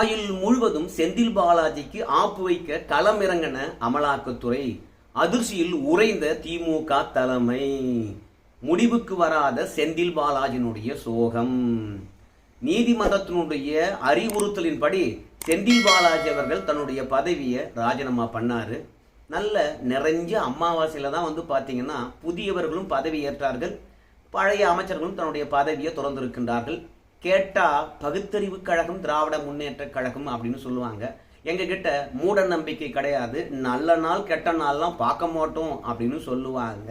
ஆயுள் முழுவதும் செந்தில் பாலாஜிக்கு ஆப்பு வைக்க களமிறங்கின அமலாக்கத்துறை அதிர்ச்சியில் உறைந்த திமுக தலைமை. முடிவுக்கு வராத செந்தில் பாலாஜினுடைய சோகம். நீதிமன்றத்தினுடைய அறிவுறுத்தலின்படி செந்தில் பாலாஜி அவர்கள் தன்னுடைய பதவியை ராஜினாமா பண்ணாரு. நல்ல நிறைஞ்ச அமாவாசையில தான் வந்து பார்த்தீங்கன்னா புதியவர்களும் பதவி ஏற்றார்கள். பழைய அமைச்சர்களும் தன்னுடைய பதவியை திறந்திருக்கின்றார்கள். கேட்டால் பகுத்தறிவு கழகம் திராவிட முன்னேற்ற கழகம் அப்படின்னு சொல்லுவாங்க. எங்ககிட்ட மூட நம்பிக்கை கிடையாது. நல்ல நாள் கெட்ட நாள்லாம் பார்க்க மாட்டோம் அப்படின்னு சொல்லுவாங்க.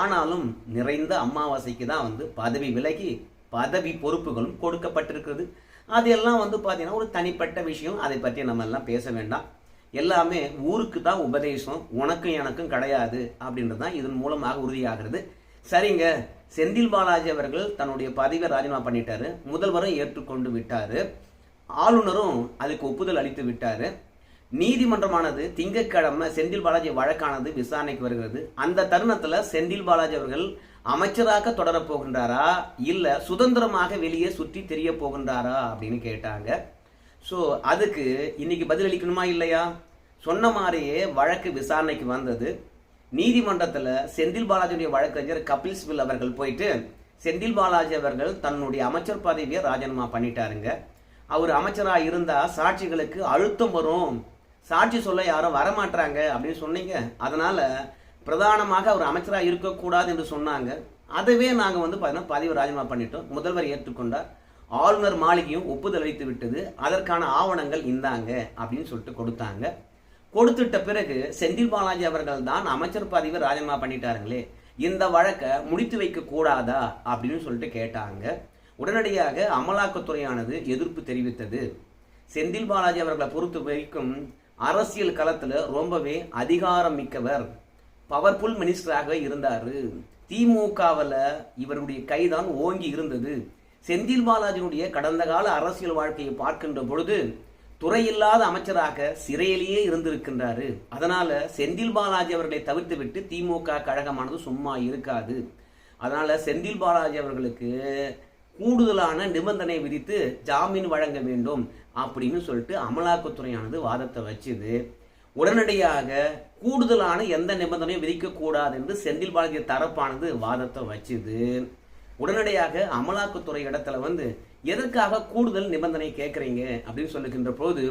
ஆனாலும் நிறைந்த அமாவாசைக்கு தான் வந்து பதவி விலகி பதவி பொறுப்புகளும் கொடுக்கப்பட்டிருக்கிறது. அதெல்லாம் வந்து பார்த்தீங்கன்னா ஒரு தனிப்பட்ட விஷயம். அதை பற்றி நம்ம எல்லாம் பேச வேண்டாம். எல்லாமே ஊருக்கு தான் உபதேசம். உனக்கும் எனக்கும் கிடையாது அப்படின்றது தான் இதன் மூலமாக உறுதியாகிறது. சரிங்க. செந்தில் பாலாஜி அவர்கள் தன்னுடைய பதவியை ராஜினாமா பண்ணிட்டாரு. முதல்வரும் ஏற்றுக்கொண்டு விட்டார். ஆளுநரும் அதுக்கு ஒப்புதல் அளித்து விட்டார். நீதிமன்றமானது திங்கட்கிழமை செந்தில் பாலாஜி வழக்கானது விசாரணைக்கு வருகிறது. அந்த தருணத்தில் செந்தில் பாலாஜி அவர்கள் அமைச்சராக தொடரப் போகின்றாரா? இல்லை சுதந்திரமாக வெளியே சுற்றி தெரிய போகின்றாரா? அப்படின்னு கேட்டாங்க. ஸோ அதுக்கு இன்னைக்கு பதிலளிக்கணுமா இல்லையா? சொன்ன மாதிரியே வழக்கு விசாரணைக்கு வந்தது. நீதிமன்றத்தில் செந்தில் பாலாஜியுடைய வழக்கறிஞர் கபில் சிபில் அவர்கள் போயிட்டு செந்தில் பாலாஜி அவர்கள் தன்னுடைய அமைச்சர் பதவியை ராஜினாமா பண்ணிட்டாருங்க. அவர் அமைச்சராக இருந்தால் சாட்சிகளுக்கு அழுத்தம் வரும். சாட்சி சொல்ல யாரும் வரமாட்டாங்க அப்படின்னு சொன்னீங்க. அதனால் பிரதானமாக அவர் அமைச்சராக இருக்கக்கூடாது என்று சொன்னாங்க. அதுவே நாங்கள் வந்து பார்த்தீங்கன்னா பதவி ராஜினாமா பண்ணிட்டோம். முதல்வர் ஏற்றுக்கொண்டார். ஆளுநர் மாளிகையும் ஒப்புதல் அளித்து விட்டது. அதற்கான ஆவணங்கள் இந்தாங்க அப்படின்னு சொல்லிட்டு கொடுத்தாங்க. கொடுத்துட்ட பிறகு செந்தில் பாலாஜி அவர்கள் தான் அமைச்சர் பதவி ராஜினாமா பண்ணிட்டாருங்களே. இந்த வழக்கை முடித்து வைக்க கூடாதா அப்படின்னு சொல்லிட்டு கேட்டாங்க. உடனடியாக அமலாக்கத்துறையானது எதிர்ப்பு தெரிவித்தது. செந்தில் பாலாஜி அவர்களை பொறுத்த வரைக்கும் அரசியல் களத்துல ரொம்பவே அதிகாரம் மிக்கவர் பவர்ஃபுல் மினிஸ்டராக இருந்தார். திமுகவில் இவருடைய கைதான் ஓங்கி இருந்தது. செந்தில் பாலாஜியினுடைய கடந்த கால அரசியல் வாழ்க்கையை பார்க்கின்ற பொழுது துறையில்லாத அமைச்சராக சிறையிலேயே இருந்திருக்கின்றாரு. அதனால செந்தில் பாலாஜி அவர்களை தவிர்த்து விட்டு திமுக கழகமானது சும்மா இருக்காது. அதனால செந்தில் பாலாஜி அவர்களுக்கு கூடுதலான நிபந்தனை விதித்து ஜாமீன் வழங்க வேண்டும் அப்படின்னு சொல்லிட்டு அமலாக்கத்துறையானது வாதத்தை வச்சுது. உடனடியாக கூடுதலான எந்த நிபந்தனையும் விதிக்கக்கூடாது என்று செந்தில் பாலாஜி தரப்பானது வாதத்தை வச்சுது. உடனடியாக அமலாக்கத்துறை இடத்துல வந்து எதற்காக கூடுதல் நிபந்தனை கேட்குறீங்க அப்படின்னு சொல்லுகின்ற போது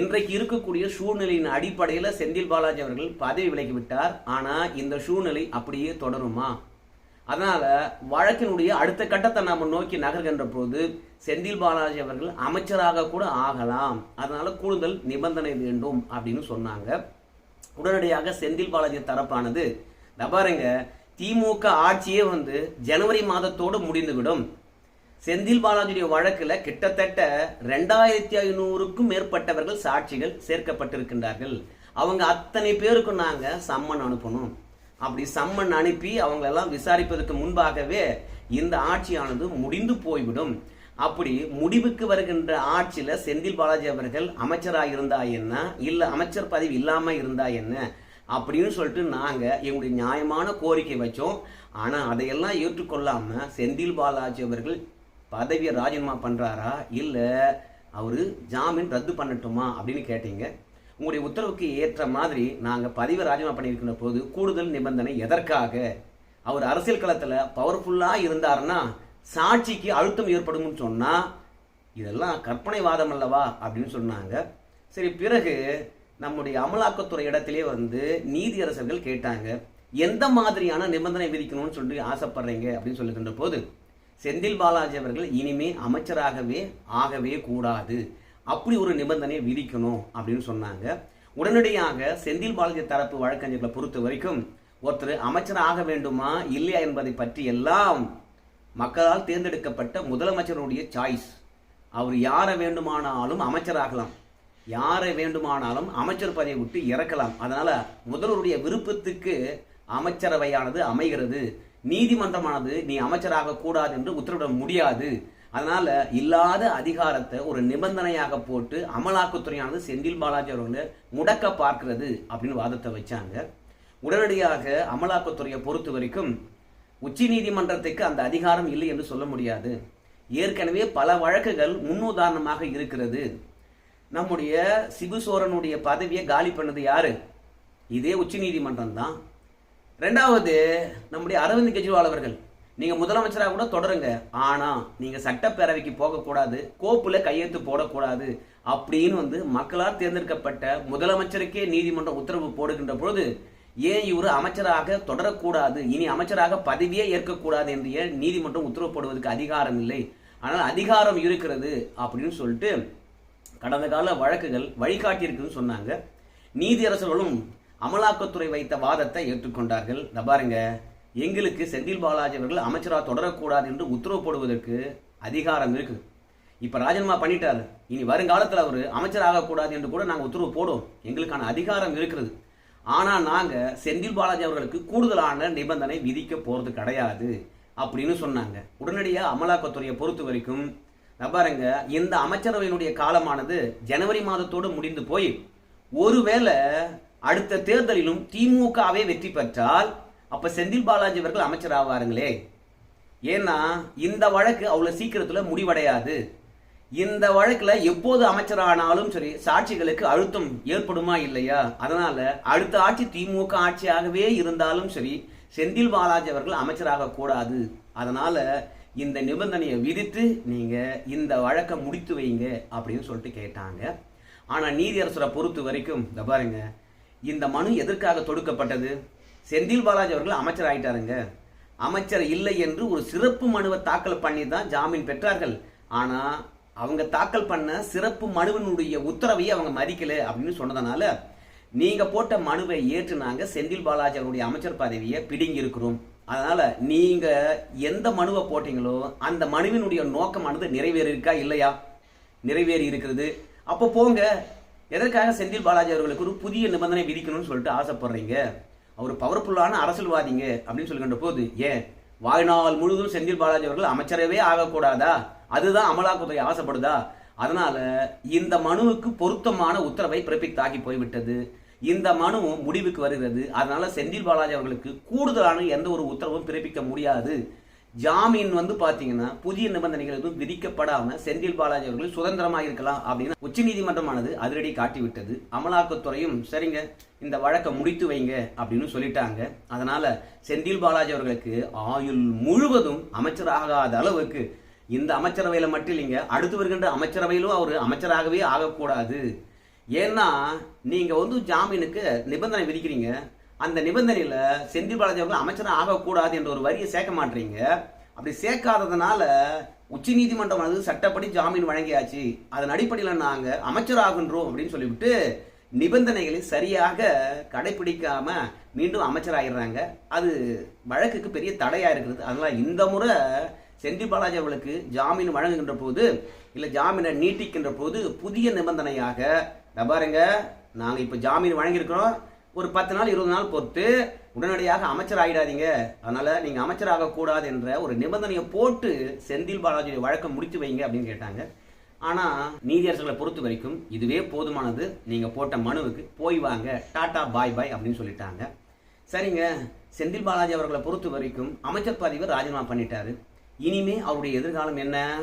இன்றைக்கு இருக்கக்கூடிய சூழ்நிலையின் அடிப்படையில் செந்தில் பாலாஜி அவர்கள் பதவி விலகி விட்டார். ஆனால் இந்த சூழ்நிலை அப்படியே தொடருமா? அதனால் வழக்கினுடைய அடுத்த கட்டத்தை நாம் நோக்கி நகர்கின்ற போது செந்தில் பாலாஜி அவர்கள் அமைச்சராக கூட ஆகலாம். அதனால் கூடுதல் நிபந்தனை வேண்டும் அப்படின்னு சொன்னாங்க. உடனடியாக செந்தில் பாலாஜி தரப்பானது பாருங்க திமுக ஆட்சியே வந்து ஜனவரி மாதத்தோடு முடிந்துவிடும். செந்தில் பாலாஜியுடைய வழக்கில் கிட்டத்தட்ட ரெண்டாயிரத்தி ஐநூறுக்கும் மேற்பட்டவர்கள் சாட்சிகள் சேர்க்கப்பட்டிருக்கின்றார்கள். அவங்க அத்தனை பேருக்கும் நாங்கள் சம்மன் அனுப்பணும். அப்படி சம்மன் அனுப்பி அவங்களெல்லாம் விசாரிப்பதற்கு முன்பாகவே இந்த ஆட்சியானது முடிந்து போய்விடும். அப்படி முடிவுக்கு வருகின்ற ஆட்சியில் செந்தில் பாலாஜி அவர்கள் அமைச்சராக இருந்தா என்ன? இல்லை அமைச்சர் பதவி இல்லாமல் இருந்தா என்ன? அப்படின்னு சொல்லிட்டு நாங்கள் எங்களுடைய நியாயமான கோரிக்கை வச்சோம். ஆனால் அதையெல்லாம் ஏற்றுக்கொள்ளாமல் செந்தில் பாலாஜி அவர்கள் பதவியை ராஜினாமா பண்ணுறாரா இல்லை அவர் ஜாமீன் ரத்து பண்ணட்டுமா? அப்படின்னு கேட்டீங்க. உங்களுடைய உத்தரவுக்கு ஏற்ற மாதிரி நாங்கள் பதவி ராஜினாமா பண்ணியிருக்கிற போது கூடுதல் நிபந்தனை எதற்காக? அவர் அரசியல் களத்தில் பவர்ஃபுல்லாக இருந்தார்னா சாட்சிக்கு அழுத்தம் ஏற்படும்னு சொன்னால் இதெல்லாம் கற்பனை வாதம் அல்லவா? அப்படின்னு சொன்னாங்க. சரி பிறகு நம்முடைய அமலாக்கத்துறை இடத்திலே வந்து நீதியரசர்கள் கேட்டாங்க எந்த மாதிரியான நிபந்தனை விதிக்கணும்னு சொல்லி ஆசைப்படுறீங்க? அப்படின்னு சொல்லுகின்ற போது செந்தில் பாலாஜி அவர்கள் இனிமே அமைச்சராகவே ஆகவே கூடாது. அப்படி ஒரு நிபந்தனை விதிக்கணும் அப்படின்னு சொன்னாங்க. உடனடியாக செந்தில் பாலாஜி தரப்பு வழக்கறிஞர்களை பொறுத்த வரைக்கும் ஒருத்தர் அமைச்சர் ஆக வேண்டுமா இல்லையா என்பதை பற்றி எல்லாம் மக்களால் தேர்ந்தெடுக்கப்பட்ட முதலமைச்சருடைய சாய்ஸ் அவர் யாரை வேண்டுமானாலும் அமைச்சராகலாம் யாரை வேண்டுமானாலும் அமைச்சர் பதவியை விட்டு இறக்கலாம். அதனால் முதல்வருடைய விருப்பத்துக்கு அமைச்சரவையானது அமைகிறது. நீதிமன்றமானது நீ அமைச்சராக கூடாது என்று உத்தரவிட முடியாது. அதனால இல்லாத அதிகாரத்தை ஒரு நிபந்தனையாக போட்டு அமலாக்கத்துறையானது செந்தில் பாலாஜி அவர்களை முடக்க பார்க்கிறது அப்படின்னு வாதத்தை வச்சாங்க. உடனடியாக அமலாக்கத்துறையை பொறுத்த வரைக்கும் உச்ச நீதிமன்றத்துக்கு அந்த அதிகாரம் இல்லை என்று சொல்ல முடியாது. ஏற்கனவே பல வழக்குகள் முன்னுதாரணமாக இருக்கிறது. நம்முடைய சிபுசோரனுடைய பதவியை காலி பண்ணது யாரு? இதே உச்ச நீதிமன்றம் தான் ரெண்டாவது நம்முடைய அரவிந்த் கெஜ்ரிவால் அவர்கள். நீங்க முதலமைச்சராக கூட தொடருங்க. ஆனா நீங்க சட்டப்பேரவைக்கு போகக்கூடாது கோப்புல கையெழுத்து போடக்கூடாது அப்படின்னு வந்து மக்களால் தேர்ந்தெடுக்கப்பட்ட முதலமைச்சருக்கே நீதிமன்றம் உத்தரவு போடுகின்ற பொழுது ஏன் இவர் அமைச்சராக தொடரக்கூடாது இனி அமைச்சராக பதவியே ஏற்கக்கூடாது என்று ஏன் நீதிமன்றம் உத்தரவு போடுவதற்கு அதிகாரம் இல்லை? ஆனால் அதிகாரம் இருக்கிறது அப்படின்னு சொல்லிட்டு கடந்த கால வழக்குகள் வழிகாட்டியிருக்குன்னு சொன்னாங்க. நீதியரசர்களும் அமலாக்கத்துறை வைத்த வாதத்தை ஏற்றுக்கொண்டார்கள். இந்த பாருங்க எங்களுக்கு செந்தில் பாலாஜி அவர்கள் அமைச்சராக தொடரக்கூடாது என்று உத்தரவு போடுவதற்கு அதிகாரம் இருக்கு இப்ப ராஜினாமா பண்ணிட்டாரு. இனி வருங்காலத்தில் அவர் அமைச்சர் ஆகக்கூடாது என்று கூட நாங்கள் உத்தரவு போடுவோம். எங்களுக்கான அதிகாரம் இருக்கிறது ஆனால் நாங்கள் செந்தில் பாலாஜி அவர்களுக்கு கூடுதலான நிபந்தனை விதிக்க போறது கிடையாது அப்படின்னு சொன்னாங்க. உடனடியாக அமலாக்கத்துறையை பொறுத்த வரைக்கும் பாருங்க இந்த அமைச்சரவையினுடைய காலமானது ஜனவரி மாதத்தோடு முடிந்து போய் ஒருவேளை அடுத்த தேர்தலிலும் திமுகவே வெற்றி பெற்றால் அப்ப செந்தில் பாலாஜி அவர்கள் அமைச்சர் ஆவாருங்களே. ஏன்னா இந்த வழக்கு அவ்வளவு சீக்கிரத்துல முடிவடையாது. இந்த வழக்குல எப்போது அமைச்சரானாலும் சரி சாட்சிகளுக்கு அழுத்தம் ஏற்படுமா இல்லையா? அதனால அடுத்த ஆட்சி திமுக ஆட்சியாகவே இருந்தாலும் சரி செந்தில் பாலாஜி அவர்கள் அமைச்சராக கூடாது. அதனால இந்த நிபந்தனையை விதித்து நீங்க இந்த வழக்கை முடித்து வைங்க அப்படின்னு சொல்லிட்டு கேட்டாங்க. ஆனா நீதியரசரை பொறுத்த வரைக்கும் இந்த பாருங்க இந்த மனு எதற்காக தொடுக்கப்பட்டது? செந்தில் பாலாஜி அவர்கள் அமைச்சர் ஆயிட்டாருங்க. அமைச்சர் இல்லை என்று ஒரு சிறப்பு மனுவை தாக்கல் பண்ணி தான் ஜாமீன் பெற்றார்கள். ஆனால் அவங்க தாக்கல் பண்ண சிறப்பு மனுவினுடைய உத்தரவை அவங்க மதிக்கல அப்படின்னு சொன்னதுனால நீங்கள் போட்ட மனுவை ஏற்று நாங்கள் செந்தில் பாலாஜி அவருடைய அமைச்சர் பதவியை பிடுங்கி இருக்கிறோம் நீங்கள் எந்த மனுவை போட்டீங்களோ அந்த மனுவினுடைய நோக்கமானது நிறைவேறி இருக்கா இல்லையா? நிறைவேறி இருக்கிறது அப்போ போங்க எதற்காக செந்தில் பாலாஜி அவர்களுக்கு ஒரு புதிய நிபந்தனை விதிக்கணும்னு சொல்லிட்டு ஆசைப்படுறீங்க? அவர் பவர்ஃபுல்லான அரசியல்வாதிங்க அப்படின்னு சொல்லுகின்ற போது ஏன்? வாழ்நாள் முழுவதும் செந்தில் பாலாஜி அவர்கள் அமைச்சரவே ஆகக்கூடாதா? அதுதான் அமலாக்கத்துறை ஆசைப்படுதா? அதனால இந்த மனுவுக்கு பொருத்தமான உத்தரவை பிறப்பித்தாகி போய்விட்டது. இந்த மனுவும் முடிவுக்கு வருகிறது. அதனால செந்தில் பாலாஜி அவர்களுக்கு கூடுதலான எந்த ஒரு உத்தரவும் பிறப்பிக்க முடியாது. ஜாமீன் வந்து பாத்தீங்கன்னா புதிய நிபந்தனைகள் எதுவும் விதிக்கப்படாம செந்தில் பாலாஜி அவர்கள் சுதந்திரமாக இருக்கலாம் அப்படின்னு உச்சநீதிமன்றமானது அதிரடி காட்டிவிட்டது. அமலாக்கத்துறையும் சரிங்க இந்த வழக்கை முடித்து வைங்க அப்படின்னு சொல்லிட்டாங்க. அதனால செந்தில் பாலாஜி அவர்களுக்கு ஆயுள் முழுவதும் அமைச்சராகாத அளவுக்கு இந்த அமைச்சரவையில மட்டும் இல்லைங்க அடுத்து வருகின்ற அமைச்சரவையிலும் அவர் அமைச்சராகவே ஆகக்கூடாது. ஏன்னா நீங்க வந்து ஜாமீனுக்கு நிபந்தனை விதிக்கிறீங்க. அந்த நிபந்தனையில் செந்தில் பாலாஜி அவர்கள் அமைச்சராக ஆகக்கூடாது என்ற ஒரு வரியை சேர்க்க மாட்டீங்க. அப்படி சேர்க்காததுனால உச்ச நீதிமன்றம் வந்து சட்டப்படி ஜாமீன் வழங்கியாச்சு. அதன் அடிப்படையில் நாங்கள் அமைச்சராகின்றோம் அப்படின்னு சொல்லிவிட்டு நிபந்தனைகளை சரியாக கடைபிடிக்காம மீண்டும் அமைச்சராகிடுறாங்க அது வழக்குக்கு பெரிய தடையாக இருக்கிறது. அதனால் இந்த முறை செந்தில் பாலாஜி அவர்களுக்கு ஜாமீன் வழங்குகின்ற போது இல்லை ஜாமீனை நீட்டிக்கின்ற போது புதிய நிபந்தனையாக பாருங்க நாங்கள் இப்போ ஜாமீன் வழங்கியிருக்கிறோம். ஒரு பத்து நாள் இருபது நாள் பொறுத்து உடனடியாக அமைச்சர் ஆகிடாதீங்க அதனால நீங்க அமைச்சராக கூடாது என்ற ஒரு நிபந்தனையை போட்டு செந்தில் பாலாஜி வழக்கை முடித்து வைங்க அப்படின்னு கேட்டாங்க. ஆனா நீதியரசர்களை பொறுத்த வரைக்கும் இதுவே போதுமானது. நீங்க போட்ட மனுவுக்கு போய் வாங்க. டாடா பாய் பாய் அப்படின்னு சொல்லிட்டாங்க. சரிங்க. செந்தில் பாலாஜி அவர்களை பொறுத்த வரைக்கும் அமைச்சர் பதவியை ராஜினாமா பண்ணிட்டாரு. இனிமே அவருடைய எதிர்காலம் என்ன?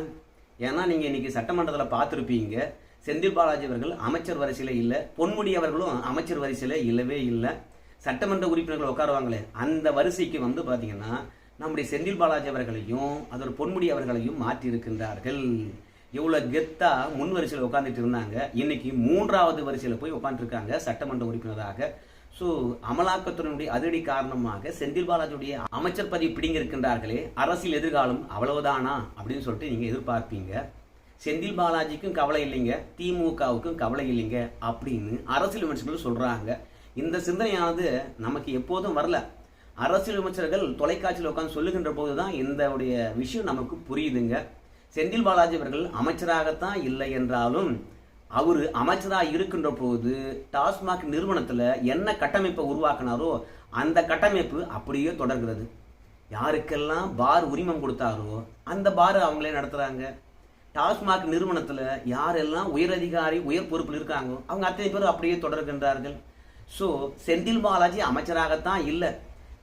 ஏன்னா நீங்க இன்னைக்கு சட்டமன்றத்தில் பார்த்துருப்பீங்க. செந்தில் பாலாஜி அவர்கள் அமைச்சர் வரிசையில் இல்லை பொன்முடி அவர்களும் அமைச்சர் வரிசையில் இல்லவே இல்லை. சட்டமன்ற உறுப்பினர்கள் உட்காருவாங்களே அந்த வரிசைக்கு வந்து பார்த்தீங்கன்னா நம்முடைய செந்தில் பாலாஜி அவர்களையும் அதோட பொன்முடி அவர்களையும் மாற்றி இருக்கின்றார்கள் இவ்வளோ கெத்தாக முன் வரிசையில் உட்காந்துட்டு இருந்தாங்க. இன்னைக்கு மூன்றாவது வரிசையில் போய் உட்காந்துருக்காங்க சட்டமன்ற உறுப்பினராக. ஸோ அமலாக்கத்துறையினுடைய அதிரடி காரணமாக செந்தில் பாலாஜியுடைய அமைச்சர் பதவி பிடிங்கிருக்கின்றார்களே அரசியல் எதிர்காலம் அவ்வளவுதானா அப்படின்னு சொல்லிட்டு நீங்கள் எதிர்பார்ப்பீங்க. செந்தில் பாலாஜிக்கும் கவலை இல்லைங்க திமுகவுக்கும் கவலை இல்லைங்க அப்படின்னு அரசியல் விமர்சகர்கள் சொல்கிறாங்க இந்த சிந்தனையானது நமக்கு எப்போதும் வரல. அரசியல் விமர்சகர்கள் தொலைக்காட்சியில் உட்காந்து சொல்லுகின்ற போது தான் இந்தவுடைய விஷயம் நமக்கு புரியுதுங்க. செந்தில் பாலாஜி அவர்கள் அமைச்சராகத்தான் இல்லை என்றாலும் அவர் அமைச்சராக இருக்கின்ற போது டாஸ்மாக் நிறுவனத்தில் என்ன கட்டமைப்பை உருவாக்கினாரோ அந்த கட்டமைப்பு அப்படியே தொடர்கிறது. யாருக்கெல்லாம் பார் உரிமம் கொடுத்தாரோ அந்த பார் அவங்களே நடத்துகிறாங்க டாஸ்மாக் நிறுவனத்தில் யாரெல்லாம் உயரதிகாரி உயர் பொறுப்பில் இருக்காங்களோ அவங்க அத்தனை பேர் அப்படியே தொடர்கின்றார்கள். ஸோ செந்தில் பாலாஜி அமைச்சராகத்தான் இல்லை.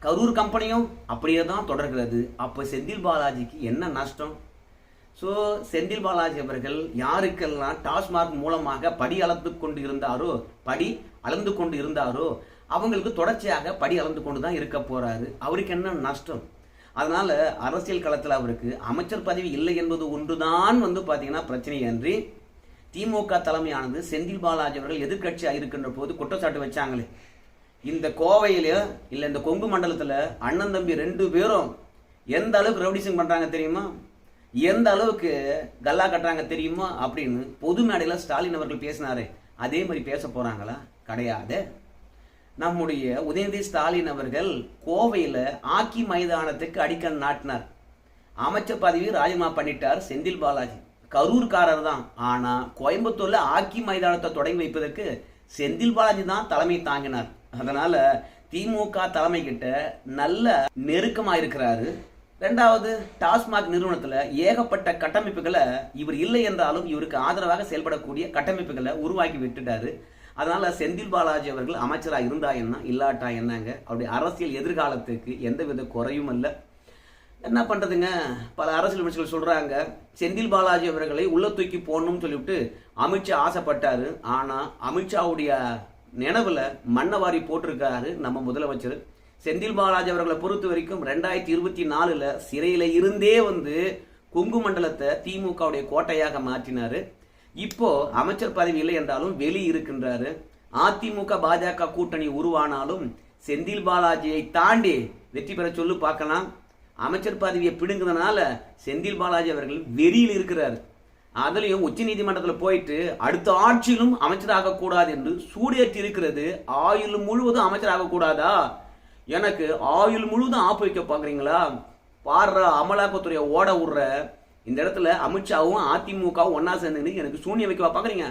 கரூர் கம்பெனியும் அப்படியே தான் தொடர்கிறது. அப்போ செந்தில் பாலாஜிக்கு என்ன நஷ்டம்? ஸோ செந்தில் பாலாஜி அவர்கள் யாருக்கெல்லாம் டாஸ்மாக் மூலமாக படி அளந்து கொண்டு இருந்தாரோ படி அளந்து கொண்டு இருந்தாரோ அவங்களுக்கு தொடர்ச்சியாக படி அளந்து கொண்டு தான் இருக்க போகிறாரு அவருக்கு என்ன நஷ்டம்? அதனால அரசியல் களத்தில் அவருக்கு அமைச்சர் பதவி இல்லை என்பது ஒன்றுதான் வந்து பார்த்தீங்கன்னா பிரச்சனை அன்றி திமுக தலைமையானது செந்தில் பாலாஜி அவர்கள் எதிர்க்கட்சியாக இருக்கின்ற போது குற்றச்சாட்டு வச்சாங்களே. இந்த கோவையில இல்லை இந்த கொங்கு மண்டலத்தில் அண்ணன் தம்பி ரெண்டு பேரும் எந்த அளவுக்கு ரவுடிசம் பண்ணுறாங்க தெரியுமா? எந்த அளவுக்கு கல்லா கட்டுறாங்க தெரியுமா? அப்படின்னு பொது மேடையில் ஸ்டாலின் அவர்கள் பேசினாரே. அதே மாதிரி பேச போகிறாங்களா கிடையாது. நம்முடைய உதயநிதி ஸ்டாலின் அவர்கள் கோவையில ஆக்கி மைதானத்துக்கு அடிக்கல் நாட்டினார். அமைச்சர் பதவி ராஜினாமா பண்ணிட்டார் செந்தில் பாலாஜி. கரூர்காரர் தான். ஆனா கோயம்புத்தூர்ல ஆக்கி மைதானத்தை தொடங்கி வைப்பதற்கு செந்தில் பாலாஜி தான் தலைமை தாங்கினார். அதனால திமுக தலைமை கிட்ட நல்ல நெருக்கமா இருக்கிறாரு ரெண்டாவது டாஸ்மாக் நிறுவனத்துல ஏகப்பட்ட கட்டமைப்புகளை இவர் இல்லை என்றாலும் இவருக்கு ஆதரவாக செயல்படக்கூடிய கட்டமைப்புகளை உருவாக்கி விட்டுட்டாரு. அதனால் செந்தில் பாலாஜி அவர்கள் அமைச்சராக இருந்தா என்ன இல்லாட்டா என்னங்க? அவருடைய அரசியல் எதிர்காலத்துக்கு எந்தவித குறையும் இல்லை என்ன பண்ணுறதுங்க பல அரசியல் விமர்சகர்கள் சொல்கிறாங்க செந்தில் பாலாஜி அவர்களை உள்ள தூக்கி போடணும்னு சொல்லிவிட்டு அமித்ஷா ஆசைப்பட்டார். ஆனால் அமித்ஷாவுடைய நினைவில் மண்ணவாரி போட்டிருக்காரு நம்ம முதலமைச்சர். செந்தில் பாலாஜி அவர்களை பொறுத்த வரைக்கும் ரெண்டாயிரத்தி இருபத்தி நாலில் சிறையில் இருந்தே வந்து கொங்கு மண்டலத்தை திமுகவுடைய கோட்டையாக மாற்றினார். இப்போ அமைச்சர் பதவி இல்லை என்றாலும் வெளி இருக்கின்றாரு அதிமுக பாஜக கூட்டணி உருவானாலும் செந்தில் பாலாஜியை தாண்டி வெற்றி பெற சொல்லு பார்க்கலாம். அமைச்சர் பதவியை பிடுங்குறதுனால செந்தில் பாலாஜி அவர்கள் வெறியில் இருக்கிறார். அதுலயும் உச்ச நீதிமன்றத்தில் போயிட்டு அடுத்த ஆட்சியிலும் அமைச்சராக கூடாது என்று சூடியேற்றி இருக்கிறது. ஆயுள் முழுவதும் அமைச்சராக கூடாதா? எனக்கு ஆயுள் முழுவதும் ஆப்பு வைக்க பாக்குறீங்களா பாடுற அமலாக்கத்துறையை ஓட விடுற இந்த இடத்துல அமித்ஷாவும் அதிமுகவும் ஒன்னா சேர்ந்து எனக்கு சூனிய வைக்க பாக்குறீங்க?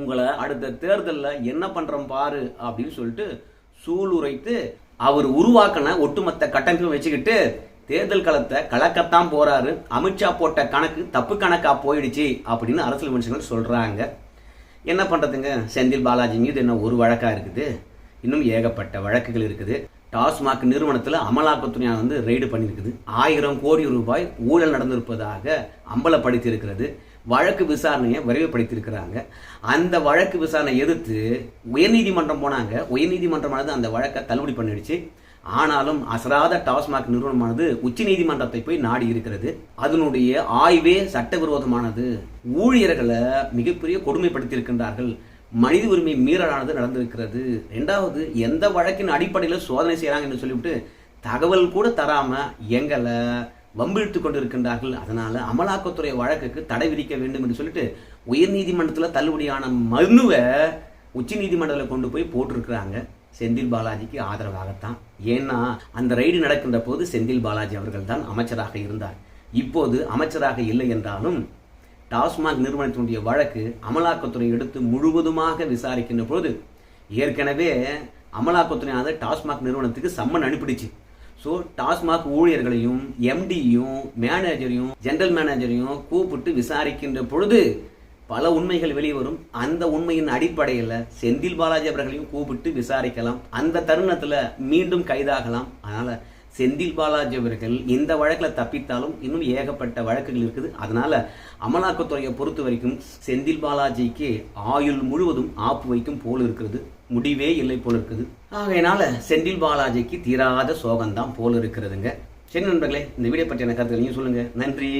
உங்களை அடுத்த தேர்தலில் என்ன பண்றோம் பாரு அப்படின்னு சொல்லிட்டு சூளுரைத்து அவர் உருவாக்கின ஒட்டுமொத்த கட்டமைப்பை வச்சுக்கிட்டு தேர்தல் களத்தை கலக்கத்தான் போறாரு. அமித்ஷா போட்ட கணக்கு தப்பு கணக்கா போயிடுச்சு அப்படின்னு அரசியல் விமர்சகர்கள் சொல்றாங்க. என்ன பண்றதுங்க? செந்தில் பாலாஜி மீது என்ன ஒரு வழக்கா இருக்குது? இன்னும் ஏகப்பட்ட வழக்குகள் இருக்குது. டாஸ்மாக் நிறுவனத்தில் அமலாக்கத்துறையான வந்து ரெய்டு பண்ணியிருக்குது ஆயிரம் கோடி ரூபாய் ஊழல் நடந்திருப்பதாக அம்பலப்படுத்தியிருக்கிறது. வழக்கு விசாரணையை விரைவுபடுத்தியிருக்கிறாங்க. அந்த வழக்கு விசாரணை எதிர்த்து உயர்நீதிமன்றம் போனாங்க. உயர்நீதிமன்றமானது அந்த வழக்கை தள்ளுபடி பண்ணிடுச்சு. ஆனாலும் அசராத டாஸ்மாக் நிறுவனமானது உச்ச நீதிமன்றத்தை போய் நாடி இருக்கிறது. அதனுடைய ஆய்வே சட்டவிரோதமானது. ஊழியர்களை மிகப்பெரிய கொடுமைப்படுத்தி மனித உரிமை மீறலானது நடந்திருக்கிறது. ரெண்டாவது எந்த வழக்கின் அடிப்படையில் சோதனை செய்கிறாங்கன்னு என்று சொல்லிவிட்டு தகவல் கூட தராமல் எங்களை வம்பிழுத்து கொண்டிருக்கின்றார்கள். அதனால் அமலாக்கத்துறை வழக்குக்கு தடை விதிக்க வேண்டும் என்று சொல்லிட்டு உயர்நீதிமன்றத்தில் தள்ளுபடியான மனுவை உச்ச நீதிமன்றத்தில் கொண்டு போய் போட்டிருக்கிறாங்க. செந்தில் பாலாஜிக்கு ஆதரவாகத்தான். ஏன்னா அந்த ரைடு நடக்கின்ற போது செந்தில் பாலாஜி அவர்கள் தான் அமைச்சராக இருந்தார். இப்போது அமைச்சராக இல்லை என்றாலும் டாஸ்மாக் நிறுவனத்தினுடைய வழக்கு அமலாக்கத்துறை எடுத்து முழுவதுமாக விசாரிக்கின்ற பொழுது ஏற்கனவே அமலாக்கத்துறையானது டாஸ்மாக் நிறுவனத்துக்கு சம்மன் அனுப்பிடுச்சு. ஸோ டாஸ்மாக் ஊழியர்களையும் எம்டியும் மேனேஜரையும் ஜெனரல் மேனேஜரையும் கூப்பிட்டு விசாரிக்கின்ற பொழுது பல உண்மைகள் வெளிவரும். அந்த உண்மையின் அடிப்படையில் செந்தில் பாலாஜி அவர்களையும் கூப்பிட்டு விசாரிக்கலாம். அந்த தருணத்தில் மீண்டும் கைதாகலாம். அதனால் செந்தில் பாலாஜி அவர்கள் இந்த வழக்கில் தப்பித்தாலும் இன்னும் ஏகப்பட்ட வழக்குகள் இருக்குது. அதனால அமலாக்கத்துறையை பொறுத்த வரைக்கும் செந்தில் பாலாஜிக்கு ஆயுள் முழுவதும் ஆப்பு வைக்கும் போல் இருக்கிறது. முடிவே இல்லை போல் இருக்குது. ஆகையினால செந்தில் பாலாஜிக்கு தீராத சோகம்தான் போல் இருக்கிறதுங்க. சரி நண்பர்களே இந்த வீடியோ பற்றியான கருத்துக்களையும் சொல்லுங்கள் நன்றி.